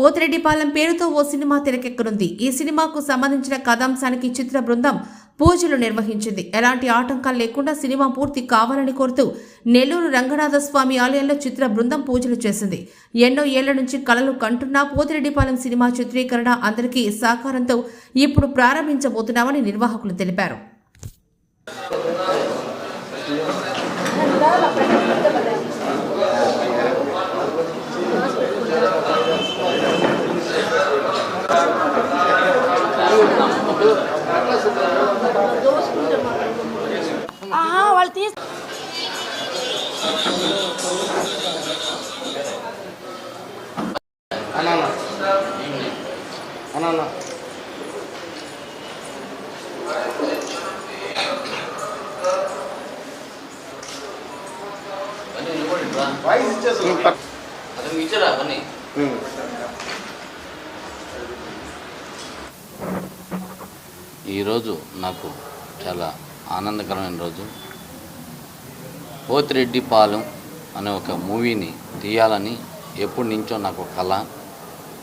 పోతిరెడ్డిపాలెం పేరుతో ఓ సినిమా తెరకెక్కనుంది. ఈ సినిమాకు సంబంధించిన కథాంశానికి చిత్ర బృందం పూజలు నిర్వహించింది. ఎలాంటి ఆటంకాలు లేకుండా సినిమా పూర్తి కావాలని కోరుతూ నెల్లూరు రంగనాథస్వామి ఆలయంలో చిత్ర బృందం పూజలు చేసింది. ఎన్నో ఏళ్ళ నుంచి కలలు కంటున్న పోతిరెడ్డిపాలెం సినిమా చిత్రీకరణ అందరికీ సహకారంతో ఇప్పుడు ప్రారంభించబోతున్నామని నిర్వాహకులు తెలిపారు. వాళ్ళు తీసు అన్నా అన్నా అన్నా వాయిస్ ఇచ్చేసి అతనికి ఇచ్చారా అవన్నీ ఈరోజు నాకు చాలా ఆనందకరమైన రోజు పోతిరెడ్డి పాలెం అనే ఒక మూవీని తీయాలని ఎప్పటి నుంచో నాకు ఒక కళ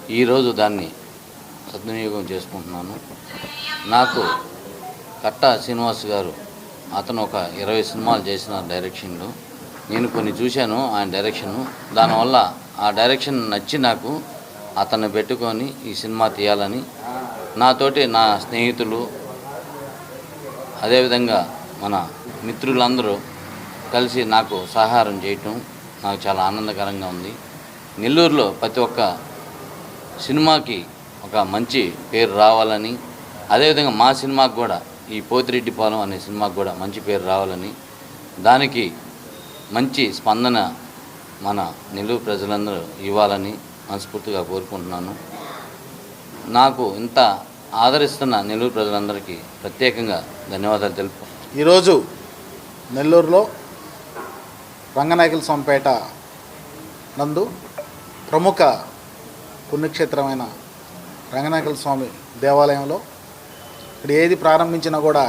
ఈరోజు దాన్ని సద్వినియోగం చేసుకుంటున్నాను. నాకు కట్ట శ్రీనివాస్ గారు అతను ఒక ఇరవై సినిమాలు చేసిన డైరెక్షన్లో. నేను కొన్ని చూశాను ఆయన డైరెక్షన్. దానివల్ల ఆ డైరెక్షన్ నచ్చి నాకు అతన్ని పెట్టుకొని ఈ సినిమా తీయాలని నాతోటి నా స్నేహితులు అదేవిధంగా మన మిత్రులందరూ కలిసి నాకు సహారం చేయటం నాకు చాలా ఆనందకరంగా ఉంది. నెల్లూరులో ప్రతి ఒక్క సినిమాకి ఒక మంచి పేరు రావాలని అదేవిధంగా మా సినిమాకు కూడా ఈ పోతిరెడ్డిపాలెం అనే సినిమాకు కూడా మంచి పేరు రావాలని దానికి మంచి స్పందన మన నెల్లూరు ప్రజలందరూ ఇవ్వాలని మనస్ఫూర్తిగా కోరుకుంటున్నాను. నాకు ఇంత ఆదరిస్తున్న నెల్లూరు ప్రజలందరికీ ప్రత్యేకంగా ధన్యవాదాలు తెలుపు ఈరోజు నెల్లూరులో రంగనాయకుల స్వామిపేట నందు ప్రముఖ పుణ్యక్షేత్రమైన రంగనాయకుల స్వామి దేవాలయంలో ఇక్కడ ఏది ప్రారంభించినా కూడా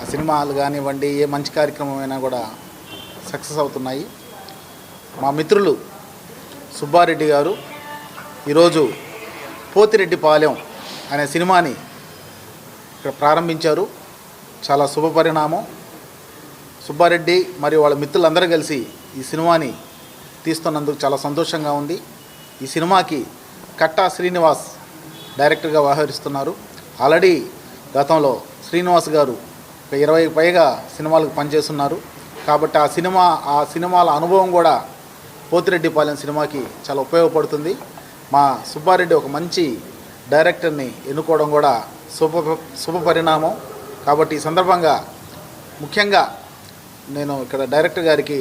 ఆ సినిమాలు కానివ్వండి ఏ మంచి కార్యక్రమం అయినా కూడా సక్సెస్ అవుతున్నాయి. మా మిత్రులు సుబ్బారెడ్డి గారు ఈరోజు పోతిరెడ్డి పాలెం అనే సినిమాని ఇక్కడ ప్రారంభించారు. చాలా శుభ పరిణామం సుబ్బారెడ్డి మరియు వాళ్ళ మిత్రులందరూ కలిసి ఈ సినిమాని తీస్తున్నందుకు చాలా సంతోషంగా ఉంది. ఈ సినిమాకి కట్టా శ్రీనివాస్ డైరెక్టర్గా వ్యవహరిస్తున్నారు. ఆల్రెడీ గతంలో శ్రీనివాస్ గారు ఒక ఇరవై పైగా సినిమాలకు పనిచేస్తున్నారు. కాబట్టి ఆ సినిమా ఆ సినిమాల అనుభవం కూడా పోతిరెడ్డిపాలెం సినిమాకి చాలా ఉపయోగపడుతుంది. మా సుబ్బారెడ్డి ఒక మంచి డైరెక్టర్ని ఎన్నుకోవడం కూడా శుభ శుభ పరిణామం. కాబట్టి ఈ సందర్భంగా ముఖ్యంగా నేను ఇక్కడ డైరెక్టర్ గారికి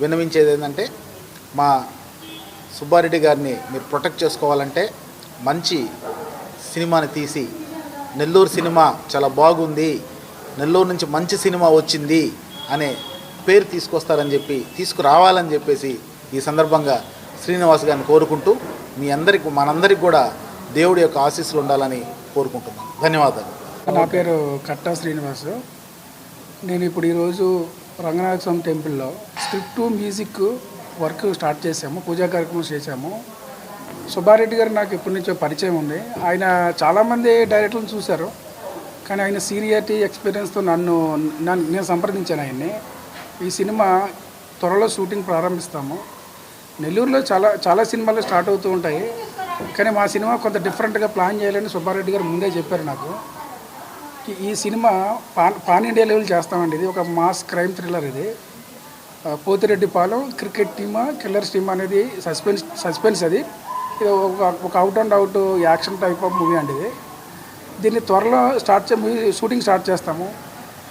విన్నవించేది ఏంటంటే మా సుబ్బారెడ్డి గారిని మీరు ప్రొటెక్ట్ చేసుకోవాలంటే మంచి సినిమాని తీసి నెల్లూరు సినిమా చాలా బాగుంది నెల్లూరు నుంచి మంచి సినిమా వచ్చింది అనే పేరు తీసుకొస్తారని చెప్పి తీసుకురావాలని చెప్పేసి ఈ సందర్భంగా శ్రీనివాస్ గారిని కోరుకుంటూ మీ అందరికి మనందరికి కూడా దేవుడి యొక్క ఆశీస్సులు ఉండాలని కోరుకుంటున్నాను. ధన్యవాదాలు. నా పేరు కట్టా శ్రీనివాసు. నేను ఇప్పుడు ఈరోజు రంగనాథ స్వామి టెంపుల్లో స్క్రిప్ట్ మ్యూజిక్ వర్క్ స్టార్ట్ చేసాము పూజా కార్యక్రమం చేశాము. సుబ్బారెడ్డి గారు నాకు ఎప్పటి నుంచో పరిచయం ఉంది. ఆయన చాలామంది డైరెక్టర్లను చూశారు కానీ ఆయన సీనియారిటీ ఎక్స్పీరియన్స్తో నన్ను నన్ను నేను సంప్రదించాను ఆయన్ని. ఈ సినిమా త్వరలో షూటింగ్ ప్రారంభిస్తాము. నెల్లూరులో చాలా చాలా సినిమాలు స్టార్ట్ అవుతూ ఉంటాయి కానీ మా సినిమా కొంత డిఫరెంట్గా ప్లాన్ చేయాలని సుబ్బారెడ్డి గారు ముందే చెప్పారు నాకు. ఈ- cinema pan pan India level చేస్తామండి. ఇది ఒక మాస్ క్రైమ్ థ్రిల్లర్ ఇది. పోతిరెడ్డి పాలెం క్రికెట్ టీమా కిల్లర్స్ టీమ్ అనేది సస్పెన్స్ సస్పెన్స్ అది. ఇది ఒక ఒక out and out action type of movie అండి ఇది. దీన్ని త్వరలో స్టార్ట్ చే మూవీ షూటింగ్ స్టార్ట్ చేస్తాము.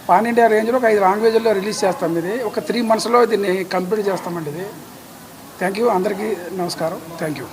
పాన్ ఇండియా రేంజ్లో ఒక ఐదు లాంగ్వేజ్లో రిలీజ్ చేస్తాం ఇది. ఒక త్రీ మంత్స్లో దీన్ని కంప్లీట్ చేస్తామండి ఇది. థ్యాంక్ యూ అందరికీ నమస్కారం. Thank you